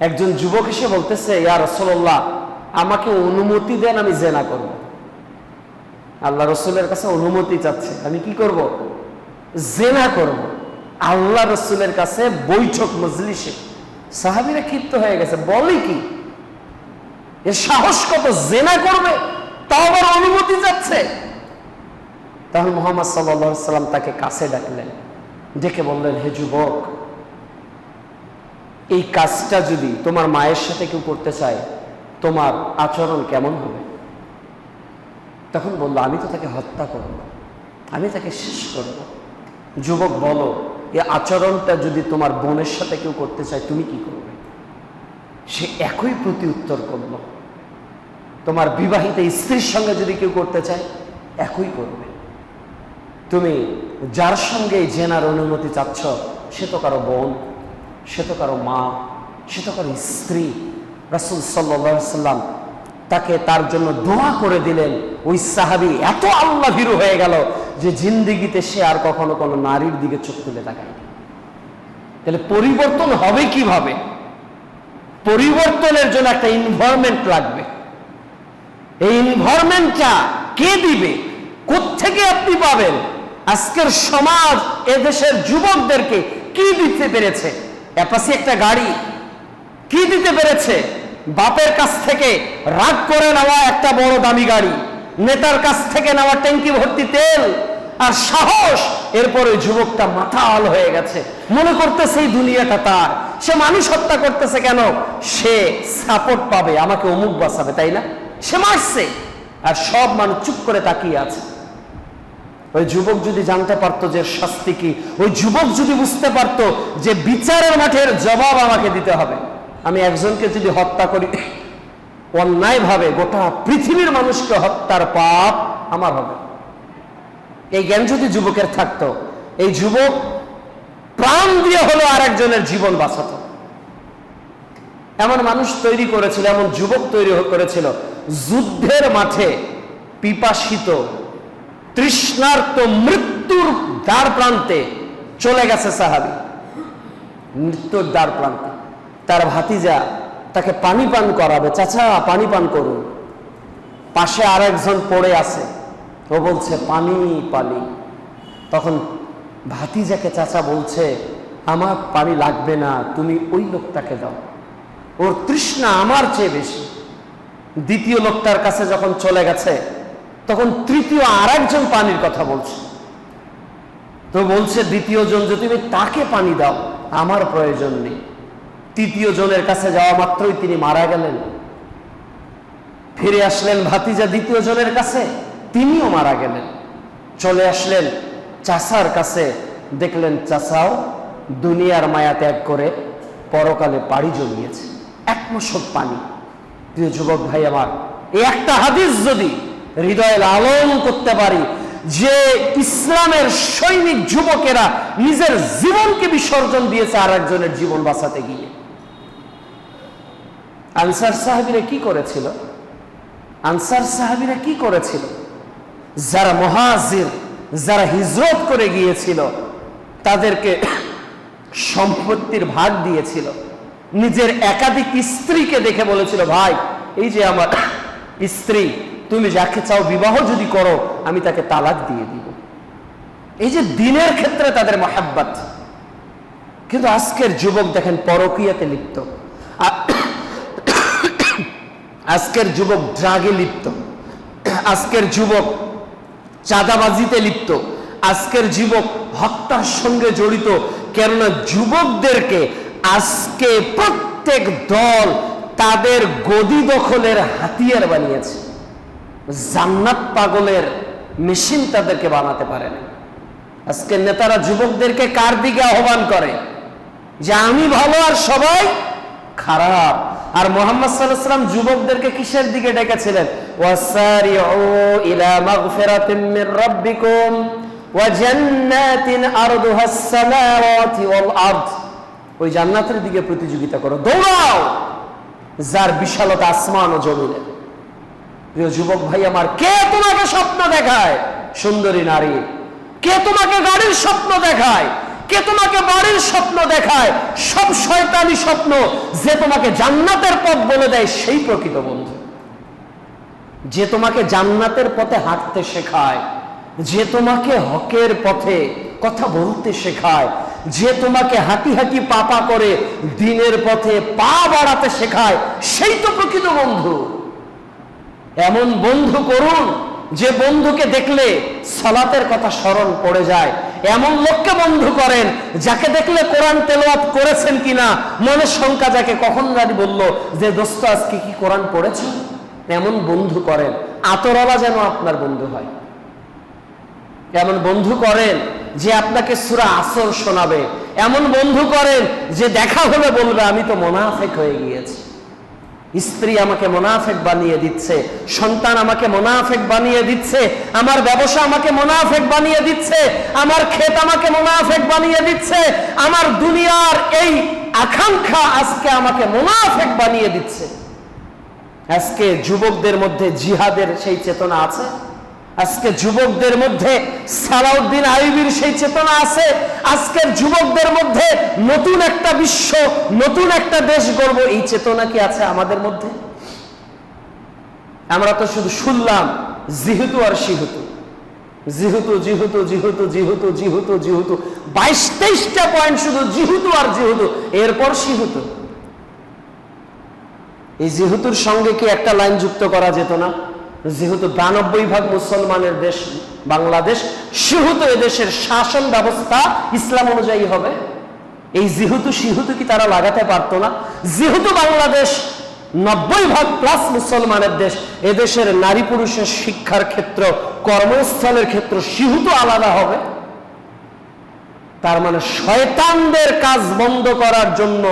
একজন যুবক এসে বলতেছে, ইয়া রসল্লাহ আমাকে অনুমতি দেন, আমি জেনা করব। আল্লাহ রসুলের কাছে অনুমতি চাচ্ছে। আমি কি করব? জেনা করব। আল্লাহ রসুলের কাছে বৈঠক মজলিসে। সাহাবিরা ক্ষিপ্ত হয়ে গেছে। বলে কি? এর সাহস কত? জেনা করবে? তাও আবার অনুমতি যাচ্ছে তখন মোহাম্মদ সাল্লাম তাকে কাছে ডাকলেন। ডেকে বললেন, হে যুবক এই কাজটা যদি তোমার মায়ের সাথে কেউ করতে চায়, তোমার আচরণ কেমন হবে? তখন বলল, আমি তো তাকে হত্যা করব, আমি তাকে শেষ করব। যুবক বলো এই আচরণটা যদি তোমার বোনের সাথে কেউ করতে চায়, তুমি কি করবে? সে একই প্রতি উত্তর করল, তোমার বিবাহিত স্ত্রীর সঙ্গে যদি কেউ করতে চায়, একই করবে। তুমি যার সঙ্গে জেনার অনুমতি চাচ্ছ, সে তো কারও বোন। সে তো কারও মা, সে তো কারও স্ত্রী। রাসুল সাল্লাম তাকে তার জন্য দোয়া করে দিলেন। ওই সাহাবি এত আল্লাহ ভীরু হয়ে গেল যে জিন্দিগিতে সে আর কখনো কোনো নারীর দিকে চোখ তুলে তাকায়নি। তাহলে পরিবর্তন হবে কীভাবে? পরিবর্তনের জন্য একটা ইনভারমেন্ট লাগবে। এই ইনভারমেন্টটা কে দিবে? থেকে আপনি পাবেন? আজকের সমাজ, এদেশের যুবকদেরকে কি দিতে পেরেছে? অ্যাপাসি একটা গাড়ি কি দিতে পেরেছে? বাপের কাছ থেকে রাগ করে নেওয়া একটা বড় দামি গাড়ি, নেতার কাছ থেকে নেওয়া ট্যাঙ্কি ভর্তি তেল আর সাহস, এরপরে যুবকটা মাথা আল হয়ে গেছে। মনে করতেছে এই দুনিয়াটা তার। সে মানুষ হত্যা করতেছে কেন? সে সাপোর্ট পাবে, আমাকে অমুক বাঁচাবে, তাই না? সে মারছে। আর সব মানুষ চুপ করে তাকিয়ে আছে। ওই যুবক যদি জানতে পারতো যে শাস্তি কি, ওই যুবক যদি বুঝতে পারতো যে বিচারের মাঠের জবাব আমাকে দিতে হবে। আমি একজনকে যদি হত্যা করি, অন্যায়ভাবে গোটা পৃথিবীর মানুষকে হত্যার পাপ আমার হবে। এই জ্ঞান যদি যুবকের থাকতো, এই যুবক প্রাণ দিয়ে হলো আর একজনের জীবন বাঁচাতো। এমন মানুষ তৈরি করেছিল, এমন যুবক তৈরি করেছিল, যুদ্ধের মাঠে পিপাসিত তৃষ্ণার্ত মৃত্যুর দ্বার প্রান্তে চলে গেছে সাহাবি। মৃত্যুর দ্বার প্রান্তে। তার ভাতিজা তাকে পানি পান করাবে। চাচা, পানি পান করুন। পাশে আর একজন পড়ে আছে। ও বলছে, পানি পানি। তখন ভাতিজাকে চাচা বলছে, আমার পানি লাগবে না, তুমি ওই লোকটাকে দাও। ওর তৃষ্ণা আমার চেয়ে বেশি। দ্বিতীয় লোকটার কাছে যখন চলে গেছে তখন তৃতীয় আর একজন পানির কথা বলছে। তো বলছে দ্বিতীয় জন যে তুমি তাকে পানি দাও, আমার প্রয়োজন নেই। তৃতীয় জনের কাছে যাওয়া মাত্রই তিনি মারা গেলেন। ফিরে আসলেন ভাতিজা দ্বিতীয় জনের কাছে, তিনিও মারা গেলেন। চলে আসলেন চাষার কাছে, দেখলেন চাষাও দুনিয়ার মায়া ত্যাগ করে পরকালে পাড়ি জমিয়েছে। এক মশক পানি। প্রিয় যুবক ভাই আমার, এই একটা হাদিস যদি হৃদয়ে লালন করতে পারি। যে ইসলামের সৈনিক যুবকেরা নিজের জীবনকে বিসর্জন দিয়েছে আর একজনের জীবন বাঁচাতে গিয়ে। আনসার সাহাবিরা কি করেছিল? আনসার সাহাবিরা কি করেছিল? যারা মহাজির, যারা হিজরত করে গিয়েছিল, তাদেরকে সম্পত্তির ভাগ দিয়েছিল। নিজের একাধিক স্ত্রীকে দেখে বলেছিল, ভাই, এই যে আমার স্ত্রী তুমি যাকে চাও বিবাহ যদি করো, আমি তাকে তালাক দিয়ে দিব। এই যে দিনের ক্ষেত্রে তাদের মহাব্বাত। কিন্তু আজকের যুবক দেখেন পরকীয়াতে লিপ্ত। আজকের যুবক ড্রাগে লিপ্ত। আজকের যুবক চাঁদাবাজিতে লিপ্ত। আজকের যুবক হত্যার সঙ্গে জড়িত। কেননা যুবকদেরকে আজকে প্রত্যেক দল তাদের গদি দখলের হাতিয়ার বানিয়েছে। জান্নাত পাগলের মেশিন তাদেরকে বানাতে পারে না। আজকে নেতারা যুবকদেরকে কার দিকে আহ্বান করে? যে আমি ভালো আর সবাই খারাপ। আর মোহাম্মদ সাল্লাম যুবকদেরকে কিসের দিকে ডেকেছিলেন? ওই জান্নাতের দিকে প্রতিযোগিতা করো। দৌড়াও! যার বিশালতা আসমান ও জমিনে প্রিয় যুবক ভাই আমার, কে তোমাকে স্বপ্ন দেখায়? সুন্দরী নারী। কে তোমাকে গাড়ির স্বপ্ন দেখায়? কে তোমাকে বাড়ির স্বপ্ন দেখায়? সব শয়তানি স্বপ্ন যে তোমাকে জান্নাতের পথ বলে দেয় সেই প্রকৃত বন্ধু। যে তোমাকে জান্নাতের পথে হাঁটতে শেখায়, যে তোমাকে হকের পথে কথা বলতে শেখায়, যে তোমাকে হাঁটি হাঁটি পাপা করে দিনের পথে পা বাড়াতে শেখায়, সেই তো প্রকৃত বন্ধু। এমন বন্ধু করুন, যে বন্ধুকে দেখলে সালাতের কথা স্মরণ পড়ে যায়। এমন লোককে বন্ধু করেন, যাকে দেখলে কোরআন তেলোয়াত করেছেন কিনা, মনের শঙ্কা যাকে কখন জানি বলল যে, দোস্ত, আজকে কি কোরআন পড়েছে? এমন বন্ধু করেন। আতরওয়ালা যেন আপনার বন্ধু হয়। এমন বন্ধু করেন, যে আপনাকে সুরা আসর শোনাবে। এমন বন্ধু করেন, যে দেখা হলে বলবে, আমি তো মোনাফেক হয়ে গিয়েছি। স্ত্রী আমাকে মোনাফেক বানিয়ে দিচ্ছে, সন্তান আমাকে মোনাফেক বানিয়ে দিচ্ছে, আমার ব্যবসা আমাকে মোনাফেক বানিয়ে দিচ্ছে, আমার ক্ষেত আমাকে মোনাফেক বানিয়ে দিচ্ছে, আমার দুনিয়ার এই আকাঙ্ক্ষা আজকে আমাকে মোনাফেক বানিয়ে দিচ্ছে। আজকে যুবকদের মধ্যে জিহাদের সেই চেতনা আছে? আজকে যুবকদের মধ্যে সালাউদ্দিন আইবির সেই চেতনা আছে। আজকের যুবকদের মধ্যে নতুন একটা বিশ্ব, নতুন একটা দেশ গড়ব, এই চেতনা কি আছে আমাদের মধ্যে? আমরা তো শুধু শুনলাম, জিহুতু আর শিহুতু জিহুতু জিহুতু জিহুতু জিহুতু জিহুতু জিহুতু। বাইশ তেইশটা পয়েন্ট শুধু জিহুতু আর জিহুতু, এরপর শিহুতু এই জিহুতুর সঙ্গে কি একটা লাইন যুক্ত করা যেত না? যেহেতু বিরানব্বই ভাগ মুসলমানের দেশ বাংলাদেশ, সেহেতু এদেশের শাসন ব্যবস্থা ইসলাম অনুযায়ী হবে। এই যেহেতু, সেহেতু কি তারা লাগাতে পারতো না? যেহেতু বাংলাদেশ নব্বই ভাগ প্লাস মুসলমানের দেশ, এদেশের নারী পুরুষের শিক্ষার ক্ষেত্র কর্মস্থলের ক্ষেত্র সেহেতু আলাদা হবে। তার মানে শয়তানদের কাজ বন্ধ করার জন্য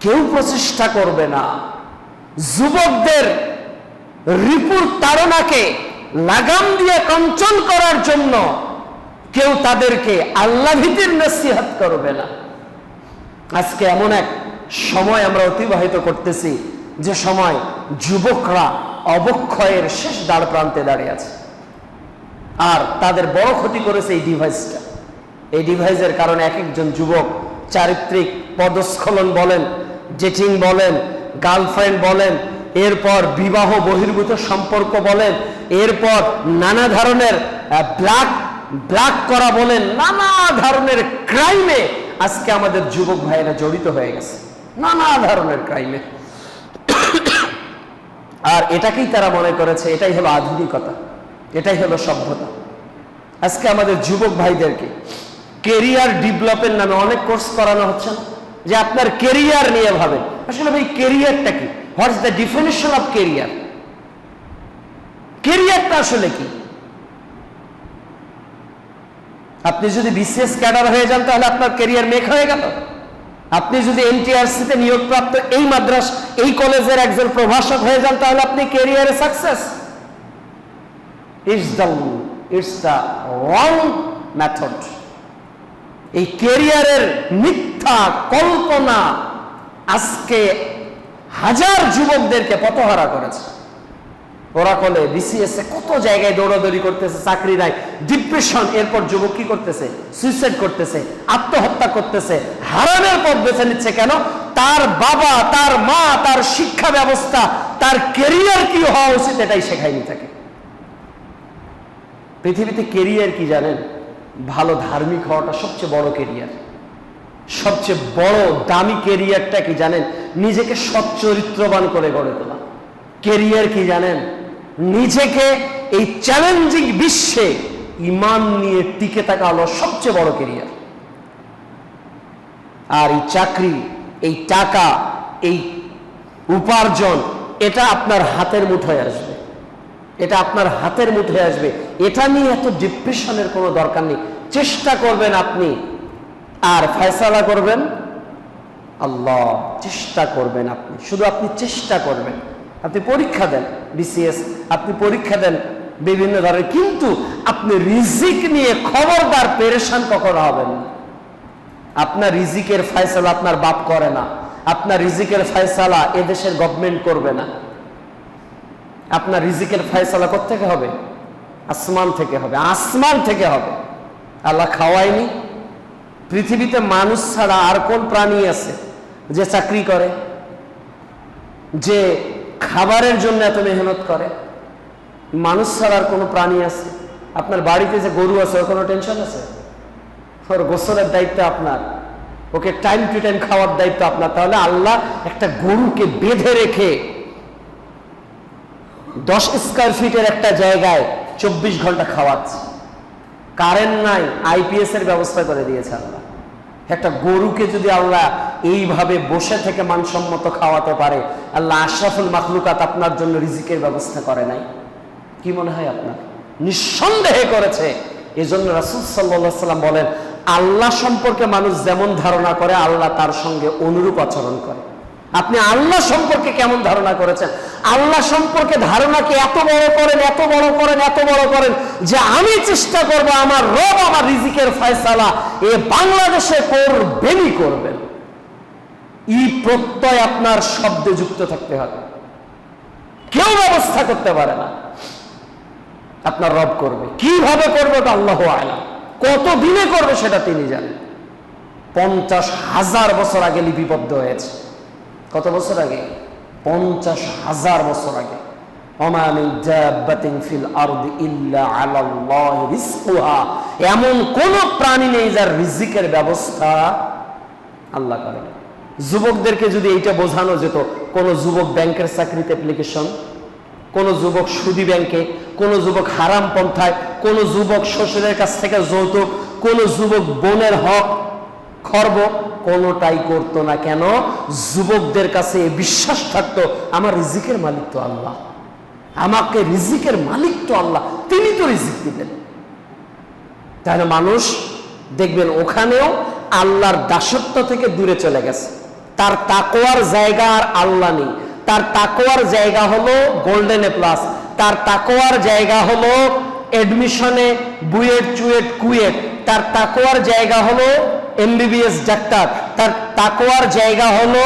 কেউ প্রচেষ্টা করবে না। যুবকদের রিপুর তাড়নাকে লাগাম দিয়ে কঞ্চন করার জন্য কেউ তাদেরকে আল্লাহ ভীতির নসিহাত করবে না। আজকে এমন এক সময় আমরা অতিবাহিত করতেছি, যে সময় যুবকরা অবক্ষয়ের শেষ দাঁড় প্রান্তে দাঁড়িয়ে আছে। আর তাদের বড় ক্ষতি করেছে এই ডিভাইসটা এই ডিভাইসের কারণে এক একজন যুবক চারিত্রিক পদস্খলন বলেন, জেটিং বলেন, গার্লফ্রেন্ড বলেন এরপর বিবাহ বহির্ভূত সম্পর্ক বলেন, এরপর নানা ধরনের ব্ল্যাক ব্ল্যাক করা বলেন, নানা ধরনের ক্রাইমে আজকে আমাদের যুবক ভাইয়েরা জড়িত হয়ে গেছে। নানা ধরনের ক্রাইমে। আর এটাকেই তারা মনে করেছে, এটাই হলো আধুনিকতা, এটাই হলো সভ্যতা। আজকে আমাদের যুবক ভাইদেরকে কেরিয়ার ডেভেলপের নামে অনেক কোর্স করানো হচ্ছে না। যে আপনার কেরিয়ার নিয়ে ভাবেন, আসলে ভাই, কেরিয়ারটা কি? What's the definition of career কেরিয়ারটা আসলে কি? আপনি যদি বিসিএস ক্যাডার হয়ে যান, তাহলে আপনার কেরিয়ার মেক হয়ে গেল। আপনি যদি এনটিআরসিতে নিয়োগপ্রাপ্ত এই মাদ্রাস, এই কলেজের একজন প্রভাষক হয়ে যান, তাহলে আপনি কেরিয়ারে success it's the it's the wrong method এই কেরিয়ারের মিথ্যা কল্পনা আজকে হাজার যুবকদেরকে পথহারা করেছে। ওরা কলে বিসিএস কত জায়গায় দৌড়াদৌড়ি করতেছে, চাকরি নাই ডিপ্রেশন এরপর যুবক কি করতেছে? সুইসাইড করতেছে, আত্মহত্যা করতেছে হারানোর পথ বেছে নিচ্ছে কেন? তার বাবা, তার মা, তার শিক্ষা ব্যবস্থা, তার কেরিয়ার কি হওয়া উচিত এটাই শেখায়নি তাকে। পৃথিবীতে কেরিয়ার কি জানেন? ভালো ধার্মিক হওয়াটা সবচেয়ে বড় কেরিয়ার সবচেয়ে বড়, দামি কেরিয়ারটা কি জানেন? নিজেকে সচ্চরিত্রবান করে গড়ে তোলা। কেরিয়ার কি জানেন? নিজেকে এই চ্যালেঞ্জিং বিশ্বে ইমান নিয়ে টিকে থাকা হলো সবচেয়ে বড় কেরিয়ার আর এই চাকরি, এই টাকা, এই উপার্জন, এটা আপনার হাতের মুঠোয় আসবে। এটা আপনার হাতের মুঠোয় আসবে। এটা নিয়ে এত ডিপ্রেশনের কোনো দরকার নেই। চেষ্টা করবেন আপনি। আর ফয়সালা করবেন। আল্লাহ চেষ্টা করবেন আপনি, শুধু আপনি চেষ্টা করবেন। আপনি পরীক্ষা দেন বিসিএস আপনি পরীক্ষা দেন বিভিন্ন ধরনের, কিন্তু আপনি রিজিক নিয়ে খবরদার পেরেশান কখনো হবেন না। আপনার রিজিকের ফয়সালা আপনার বাপ করে না। আপনার রিজিকের ফয়সালা এদেশের গভর্নমেন্ট করবে না। আপনার রিজিকের ফয়সালা থেকে হবে? আসমান থেকে হবে। আসমান থেকে হবে। আল্লাহ খাওয়ায়নি। পৃথিবীতে মানুষ ছাড়া আর কোন প্রাণী আছে? যে চাকরি করে, যে খাবারের জন্য এত মেহনত করে, মানুষ ছাড়ার কোনো প্রাণী আছে। আপনার বাড়িতে যে গরু আছে, ওর কোনো টেনশন আছে? ওর গোসলের দায়িত্ব আপনার, ওকে টাইম টু টাইম খাওয়ার দায়িত্ব আপনার। তাহলে আল্লাহ একটা গরুকে বেঁধে রেখে দশ স্কোয়ার ফিটের একটা জায়গায় চব্বিশ ঘণ্টা খাওয়াচ্ছে। কারেন্ট নাই আইপিএস এর ব্যবস্থা করে দিয়েছে আল্লাহ। একটা গরুকে যদি আল্লাহ এইভাবে বসে থেকে মানসম্মত খাওয়াতে পারে, আল্লাহ আশরাফুল মাখলুকাত আপনার জন্য রিজিকের ব্যবস্থা করে নাই। কি মনে হয় আপনার? নিঃসন্দেহে করেছে। এই জন্য রাসুল সাল্লাম বলেন, আল্লাহ সম্পর্কে মানুষ যেমন ধারণা করে, আল্লাহ তার সঙ্গে অনুরূপ আচরণ করে। আপনি আল্লাহ সম্পর্কে কেমন ধারণা করেছেন? আল্লাহ সম্পর্কে ধারণাকে এত বড় করেন, এত বড় করেন, এত বড় করেন যে আমি চেষ্টা করব আমার রব আমার রিজিকের ফয়সালা এ বাংলাদেশে করবেনই করবেন। ই প্রত্যয় আপনার শব্দে যুক্ত থাকতে হবে। কেউ ব্যবস্থা করতে পারে না। আপনার রব করবে। কীভাবে করবে ওটা আল্লাহ আলা কত দিনে করবে সেটা তিনি জানেন। পঞ্চাশ হাজার বছর আগে লিপিবদ্ধ হয়েছে। কত বছর আগে? পঞ্চাশ হাজার বছর আগে। মিন এমন কোন প্রাণী নেই যার রিজিকের ব্যবস্থা আল্লাহ করে যুবকদেরকে যদি এইটা বোঝানো যেত, কোন যুবক ব্যাংকের চাকরিতে অ্যাপ্লিকেশন কোন যুবক সুদি ব্যাংকে, কোন যুবক হারাম পন্থায়, কোন যুবক শ্বশুরের কাছ থেকে যৌতুক, কোন যুবক বোনের হক খর্ব কোনোটাই করতো না কেন? যুবকদের কাছে বিশ্বাস থাকতো, আমার রিজিকের মালিক তো আল্লাহ। আমাকে রিজিকের মালিক তো আল্লাহ। তিনি তো রিজিক দিবেন। তাহলে মানুষ দেখবেন ওখানেও আল্লাহর দাসত্ব থেকে দূরে চলে গেছে। তার তাকোয়ার জায়গা আর আল্লাহ নেই। তার তাকোয়ার জায়গা হলো গোল্ডেন এ প্লাস তার তাকোয়ার জায়গা হলো এডমিশনে বুয়েট, চুয়েট, কুয়েট। তার তাকোয়ার জায়গা হলো এমবিবিএস ডাক্তার তার তাকোয়ার জায়গা হলো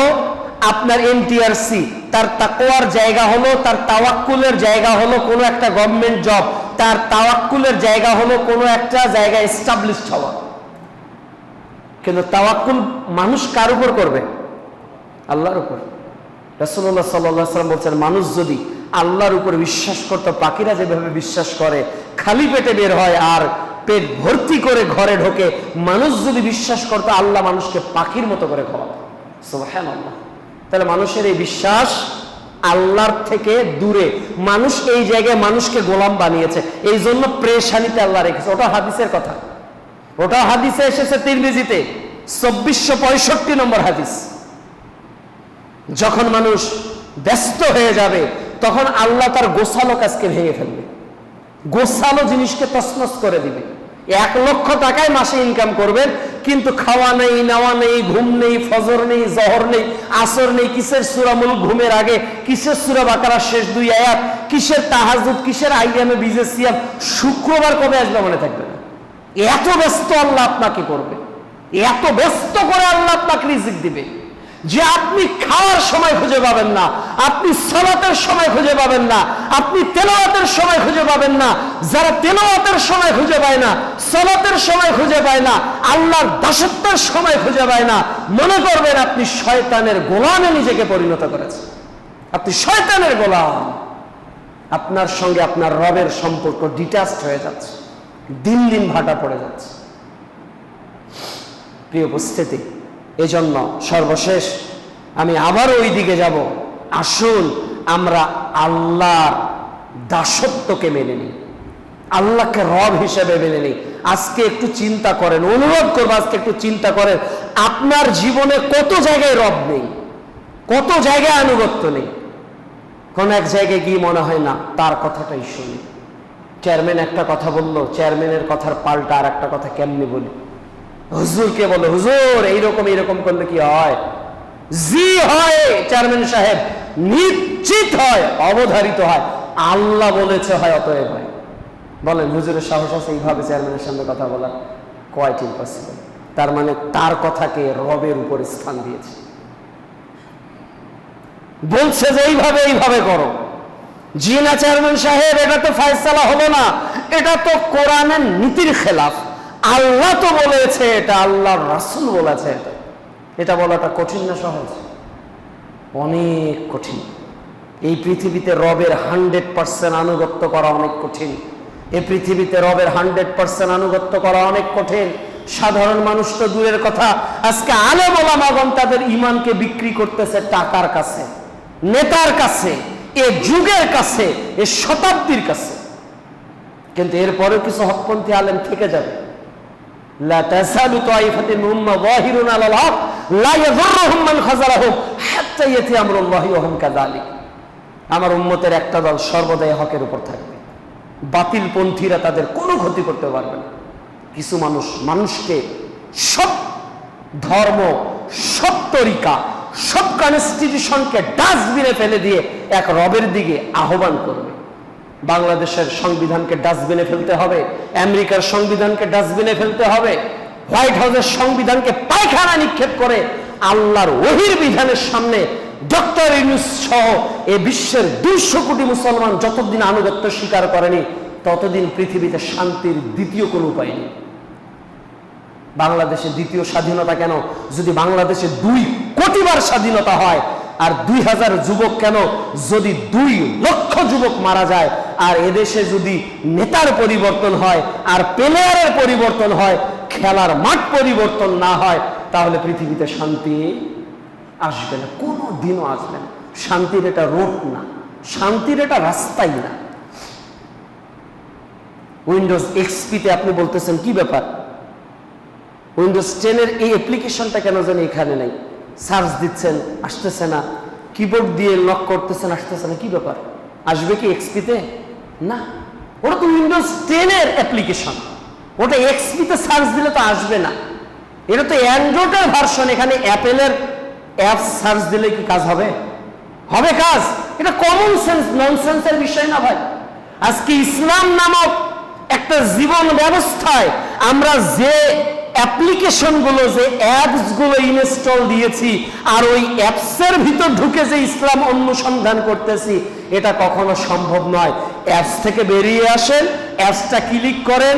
আপনার এনটিআরসি। তার তাকোয়ার জায়গা হলো, তার তাওয়াক্কুলের জায়গা হলো কোনো একটা গভর্নমেন্ট জব। তার তাওয়াক্কুলের জায়গা হলো কোনো একটা জায়গায় এস্টাবলিশড হওয়া। কিন্তু তাওয়াক্কুল মানুষ কার উপর করবে? আল্লাহর উপর। রসুল্লাহ সাল্লাম বলছেন, মানুষ যদি আল্লাহর উপর বিশ্বাস করতো, পাখিরা যেভাবে বিশ্বাস করে, খালি পেটে বের হয় আর পেট ভর্তি করে ঘরে ঢোকে। মানুষ যদি বিশ্বাস করতো, আল্লাহ মানুষকে পাখির মতো করে খাওয়াতো সুবহান আল্লাহ তাহলে মানুষের এই বিশ্বাস আল্লাহর থেকে দূরে। মানুষ এই জায়গায় মানুষকে গোলাম বানিয়েছে। এই জন্য প্রেশানিতে আল্লাহ রেখেছে। ওটা হাদিসের কথা। ওটা হাদিসে এসেছে তিরমিজিতে। চব্বিশশো পঁয়ষট্টি নম্বর হাদিস। যখন মানুষ ব্যস্ত হয়ে যাবে তখন আল্লাহ তার গোসালো কাজকে ভেঙে ফেলবে। গোসালো জিনিসকে তসনস করে দিবে। এক লক্ষ টাকায় মাসে ইনকাম করবেন, কিন্তু খাওয়া নেই, নেওয়া নেই, ঘুম নেই, ফজর নেই, জহর নেই, আসর নেই, কিসের সুরামুল ঘুমের আগে, কিসের সুরা বাকারা শেষ দুই আয়াত, কিসের তাহাজুদ কিসের আইয়ামে বিজে সিয়াম, শুক্রবার কবে আসবে মনে থাকবে না। এত ব্যস্ত আল্লাহ আপনাকে করবে। এত ব্যস্ত করে আল্লাহ আপনাকে রিজিক দিবে। যে আপনি খাওয়ার সময় খুঁজে পাবেন না, আপনি সালাতের সময় খুঁজে পাবেন না, আপনি তেলাওয়াতের সময় খুঁজে পাবেন না, যারা তেলাওয়াতের সময় খুঁজে পায় না, সালাতের সময় খুঁজে পায় না, আল্লাহর দাসত্বের সময় খুঁজে পায় না, মনে করবেন আপনি শয়তানের গোলামে নিজেকে পরিণত করেছেন। আপনি শয়তানের গোলাম। আপনার সঙ্গে আপনার রবের সম্পর্ক ডিটাচড হয়ে যাচ্ছে। দিন দিন ভাটা পড়ে যাচ্ছে। প্রিয় উপস্থিতি এজন্য সর্বশেষ আমি আবার ওই দিকে যাব। আসুন আমরা আল্লাহর দাসত্বকে মেনে নিই। আল্লাহকে রব হিসেবে মেনে নিই। আজকে একটু চিন্তা করেন, অনুরোধ করব আজকে একটু চিন্তা করেন, আপনার জীবনে কত জায়গায় রব নেই? কত জায়গায় আনুগত্য নেই? কোন এক জায়গায় গিয়ে মনে হয়, না, তার কথাটাই শুনি। চেয়ারম্যান একটা কথা বলল, চেয়ারম্যানের কথার পাল্টা আর একটা কথা কেমনি বলি? হুজুরকে বলো, হুজুর, এইরকম এইরকম করলে কি হয়? জি হয়, চেয়ারম্যান সাহেব। নিশ্চিত হয়, অবধারিত হয়। আল্লাহ বলেছে হয়, অতএব হয় বলেন, হুজুরের সাহস আছে এইভাবে চেয়ারম্যানের সামনে কথা বলা কোয়াইট ইম্পসিবল তার মানে তার কথাকে রবের উপর স্থান দিয়েছে। বলছে যে এইভাবে এইভাবে করো। জি না, চেয়ারম্যান সাহেব, এটা তো ফায়সালা হলো না। এটা তো কোরআনের নীতির খেলাফ। আল্লাহ তো বলেছে এটা, আল্লাহর রাসুল বলেছে এটা। এটা বলাটা কঠিন না সহজ? অনেক কঠিন। এই পৃথিবীতে রবের হান্ড্রেড পার্সেন্ট আনুগত্য করা অনেক কঠিন। এই পৃথিবীতে রবের হান্ড্রেড পার্সেন্ট আনুগত্য করা অনেক কঠিন। সাধারণ মানুষ তো দূরের কথা। আজকে আলে বলামাগন তাদের ইমানকে বিক্রি করতেছে টাকার কাছে, নেতার কাছে, এ যুগের কাছে, এ শতাব্দীর কাছে। কিন্তু এরপরেও কিছু হকপন্থী আলেম থেকে যাবে। لا تزال طائفة من أمة ظاهرون على الحق لا يضرهم من خذلهم حتى يأتي أمر الله وهم كذلك আমার উম্মতের একটা দল সর্বদাই হকের উপর থাকবে বাতিল পন্থীরা তাদের কোনো ক্ষতি করতে পারবে না কিছু মানুষ মানুষকে সব ধর্ম সব তরিকা সব কনস্টিটিউশনকে ডাস্টবিনে ফেলে দিয়ে এক রবের দিকে আহ্বান করবে বাংলাদেশের সংবিধানকে ডাস্টবিনে ফেলতে হবে, আমেরিকার সংবিধানকে ডাস্টবিনে ফেলতে হবে, হোয়াইট হাউসের সংবিধানকে পায়খানা নিক্ষেপ করে আল্লাহর ওহির বিধানের সামনে ডক্টর ইউনুস সহ এ বিশ্বের দুইশো কোটি মুসলমান যতদিন আনুগত্য স্বীকার করেনি, ততদিন পৃথিবীতে শান্তির দ্বিতীয় কোনো উপায় নেই। বাংলাদেশে দ্বিতীয় স্বাধীনতা কেন? যদি বাংলাদেশে দুই কোটিবার স্বাধীনতা হয় আর দুই হাজার যুবক কেন যদি দুই লক্ষ যুবক মারা যায়? আর এদেশে যদি নেতার পরিবর্তন হয়, আর প্লেয়ারের পরিবর্তন হয়, খেলার মাঠ পরিবর্তন না হয়, তাহলে পৃথিবীতে শান্তি আসবে না কোনো দিনও আসবে না। শান্তির এটা রোড না, শান্তির এটা রাস্তাই না। উইন্ডোজ এক্সপিতে আপনি বলতেছেন, কি ব্যাপার? উইন্ডোজ টেনের এই অ্যাপ্লিকেশনটা কেন জানি এখানে নেই? সার্চ দিচ্ছেন, আসতেছে না। কিবোর্ড দিয়ে লক করতেছেন, আসতেছে না। কি ব্যাপার? আসবে কি এক্সপিতে না। ওটা তো উইন্ডোজ টেনের অ্যাপ্লিকেশন ওটা এক্সপিতে সার্চ দিলে তো আসবে না। এটা তো অ্যান্ড্রয়েডের ভার্সন এখানে অ্যাপেলের অ্যাপ সার্চ দিলে কি কাজ হবে? হবে কাজ। এটা কমন সেন্স ননসেন্সের বিষয় না ভাই। আজকে ইসলাম নামক একটা জীবন ব্যবস্থায় আমরা যে অ্যাপ্লিকেশনগুলো যে অ্যাপসগুলো ইনস্টল দিয়েছি আর ওই অ্যাপসের ভিতর ঢুকে যে ইসলাম অনুসন্ধান করতেছি, এটা কখনো সম্ভব নয়। অ্যাপস থেকে বেরিয়ে আসেন, অ্যাপসটা ক্লিক করেন,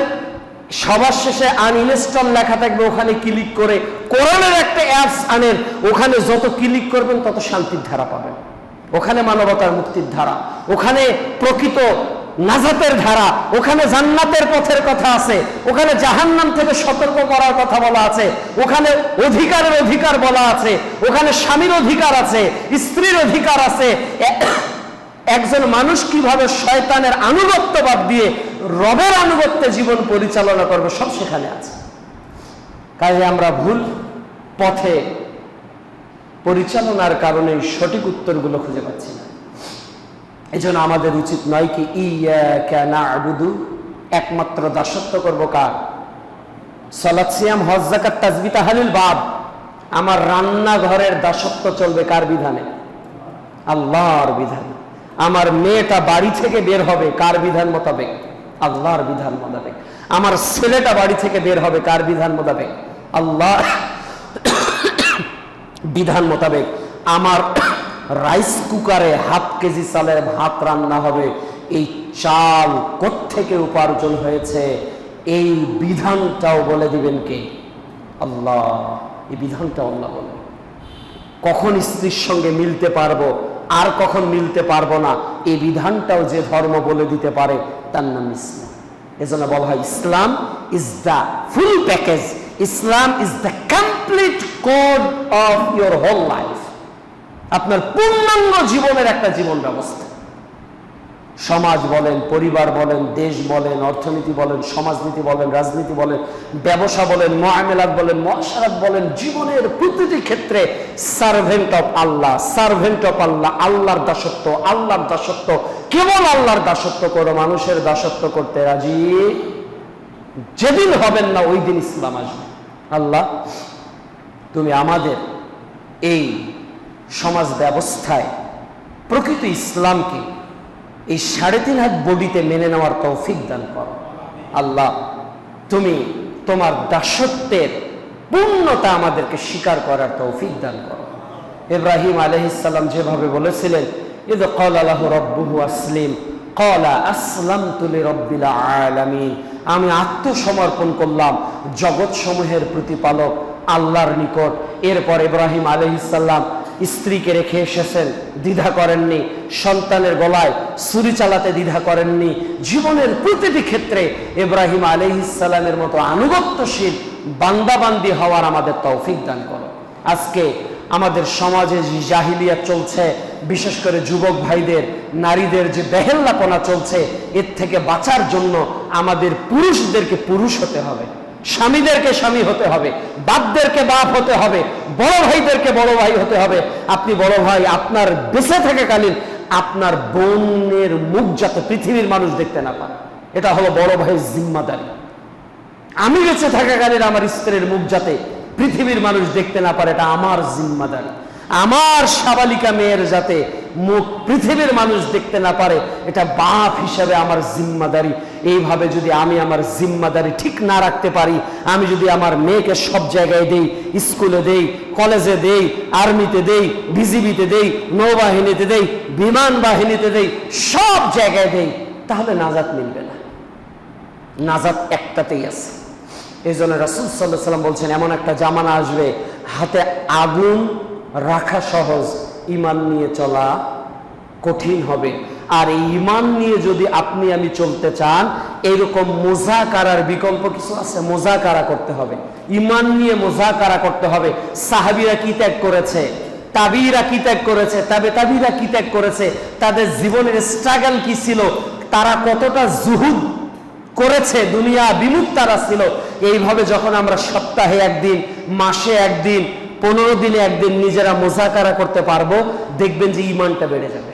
সবার শেষে আনইনস্টল লেখা থাকবে, ওখানে ক্লিক করে কোরআনের একটা অ্যাপস আনেন, ওখানে যত ক্লিক করবেন তত শান্তির ধারা পাবেন। ওখানে মানবতার মুক্তির ধারা। ওখানে প্রকৃত নাজাতের ধারা, ওখানে জান্নাতের পথের কথা আছে, ওখানে জাহান্নাম থেকে সতর্ক করার কথা বলা আছে, ওখানে অধিকারের অধিকার বলা আছে, ওখানে স্বামীর অধিকার আছে, স্ত্রীর অধিকার আছে। একজন মানুষ কীভাবে শয়তানের আনুগত্য বাদ দিয়ে রবের আনুগত্যে জীবন পরিচালনা করবে, সব সেখানে আছে। কাজে আমরা ভুল পথে পরিচালনার কারণে সঠিক উত্তরগুলো খুঁজে পাচ্ছি না। এই জন্য আমাদের উচিত নয় কি ইয়া আবুদু একমাত্র দাসত্ব করব কার? সিয়াম, হজ জাকাত তাজবি, তাহালিল বাব আমার রান্নাঘরের দাসত্ব চলবে কার বিধানে? আল্লাহর বিধান। আমার মেয়েটা বাড়ি থেকে বের হবে কার বিধান মোতাবেক? আল্লাহর বিধান মোতাবেক। আমার ছেলেটা বাড়ি থেকে বের হবে কার বিধান মোতাবেক? আল্লাহ বিধান মোতাবেক। আমার রাইস কুকারে হাফ কেজি চালের ভাত রান্না হবে। এই চাল থেকে উপার্জন হয়েছে? এই বিধানটাও বলে দিবেন কে? আল্লাহ। এই বিধানটা আল্লাহ বলে। কখন স্ত্রীর সঙ্গে মিলতে পারব, আর কখন মিলতে পারব না, এই বিধানটাও যে ধর্ম বলে দিতে পারে, তার নাম ইসলাম। এজন্য বলা হয়, Islam is the full package Islam is the complete code of your whole life আপনার পূর্ণাঙ্গ জীবনের একটা জীবন ব্যবস্থা। সমাজ বলেন, পরিবার বলেন, দেশ বলেন, অর্থনীতি বলেন, সমাজনীতি বলেন, রাজনীতি বলেন, ব্যবসা বলেন, মহামেলাত বলেন, মহাসারাত বলেন, জীবনের প্রতিটি ক্ষেত্রে servant of Allah servant of Allah আল্লাহর দাসত্ব আল্লাহর দাসত্ব, কেবল আল্লাহর দাসত্ব করো মানুষের দাসত্ব করতে রাজি? যেদিন হবেন না ওই দিন ইসলাম আসবে। আল্লাহ, তুমি আমাদের এই সমাজ ব্যবস্থায় প্রকৃত ইসলামকে এই সাড়ে তিন হাত বডিতে মেনে নেওয়ার তৌফিক দান করো। আল্লাহ, তুমি তোমার দাসত্বের পূর্ণতা আমাদেরকে স্বীকার করার তৌফিক দান করো। ইব্রাহিম আলহিসাল্লাম যেভাবে বলেছিলেন, ইদ কল আল্লাহ রব্বুহু আসলিম কলা আসলাম তুলি রব্বিলা আলামিন। আমি আত্মসমর্পণ করলাম জগৎসমূহের প্রতিপালক আল্লাহর নিকট। এরপর ইব্রাহিম আলহিসাল্লাম স্ত্রীকে রেখে এসেছেন, দ্বিধা করেননি। সন্তানের গলায় ছুরি চালাতে দ্বিধা করেননি। জীবনের প্রতিটি ক্ষেত্রে ইব্রাহিম আলহিসাল্লামের মতো আনুগত্যশীল বান্দাবান্দি হওয়ার আমাদের তৌফিক দান করো। আজকে আমাদের সমাজে যে জাহিলিয়া চলছে, বিশেষ করে যুবক ভাইদের, নারীদের যে বেহেল্লাপনা চলছে, এর থেকে বাঁচার জন্য আমাদের পুরুষদেরকে পুরুষ হতে হবে। স্বামীদেরকে স্বামী হতে হবে, বাপদেরকে বাপ হতে হবে, বড় ভাইদেরকে বড় ভাই হতে হবে। আপনি বড় ভাই, আপনার বেঁচে থাকাকালীন আপনার বোনের মুখ যাতে পৃথিবীর মানুষ দেখতে না পান এটা হলো বড় ভাইয়ের জিম্মাদারি। আমি বেঁচে থাকাকালীন আমার স্ত্রীর মুখ যাতে পৃথিবীর মানুষ দেখতে না পারে, এটা আমার জিম্মাদারি। আমার সাবালিকা মেয়ের যাতে মুখ পৃথিবীর মানুষ দেখতে না পারে, এটা বাপ হিসাবে আমার জিম্মাদারি। এইভাবে যদি আমি আমার জিম্মাদারি ঠিক না রাখতে পারি, আমি যদি আমার মেয়েকে সব জায়গায় দেই, স্কুলে দেই, কলেজে দেই, আর্মিতে দেই, বিজিবিতে দেই, নৌবাহিনীতে দেই, বিমান বাহিনীতে দেই, সব জায়গায় দেই, তাহলে নাজাত মিলবে না। নাজাত একটাতেই আছে। এই জন্য রাসুল সাল্লাহ সাল্লাম বলছেন, এমন একটা জামানা আসবে, হাতে আগুন রাখা সহজ। ইমান নিয়ে চলা কঠিন হবে। আর এই ইমান নিয়ে যদি আপনি আমি চলতে চান, এরকম মোজাকারার বিকল্প কিছু আছে? মোজাকারা করতে হবে। ইমান নিয়ে মোজাকারা করতে হবে। সাহাবিরা কি ত্যাগ করেছে? তাবিরা কি ত্যাগ করেছে? তবে তাবিরা কি ত্যাগ করেছে? তাদের জীবনের স্ট্রাগল কি ছিল? তারা কতটা জুহুদ করেছে? দুনিয়া বিমুখ তারা ছিল। এইভাবে যখন আমরা সপ্তাহে একদিন, মাসে একদিন পনেরো দিনে একদিন নিজেরা মোজাকারা করতে পারব দেখবেন যে ইমানটা বেড়ে যাবে।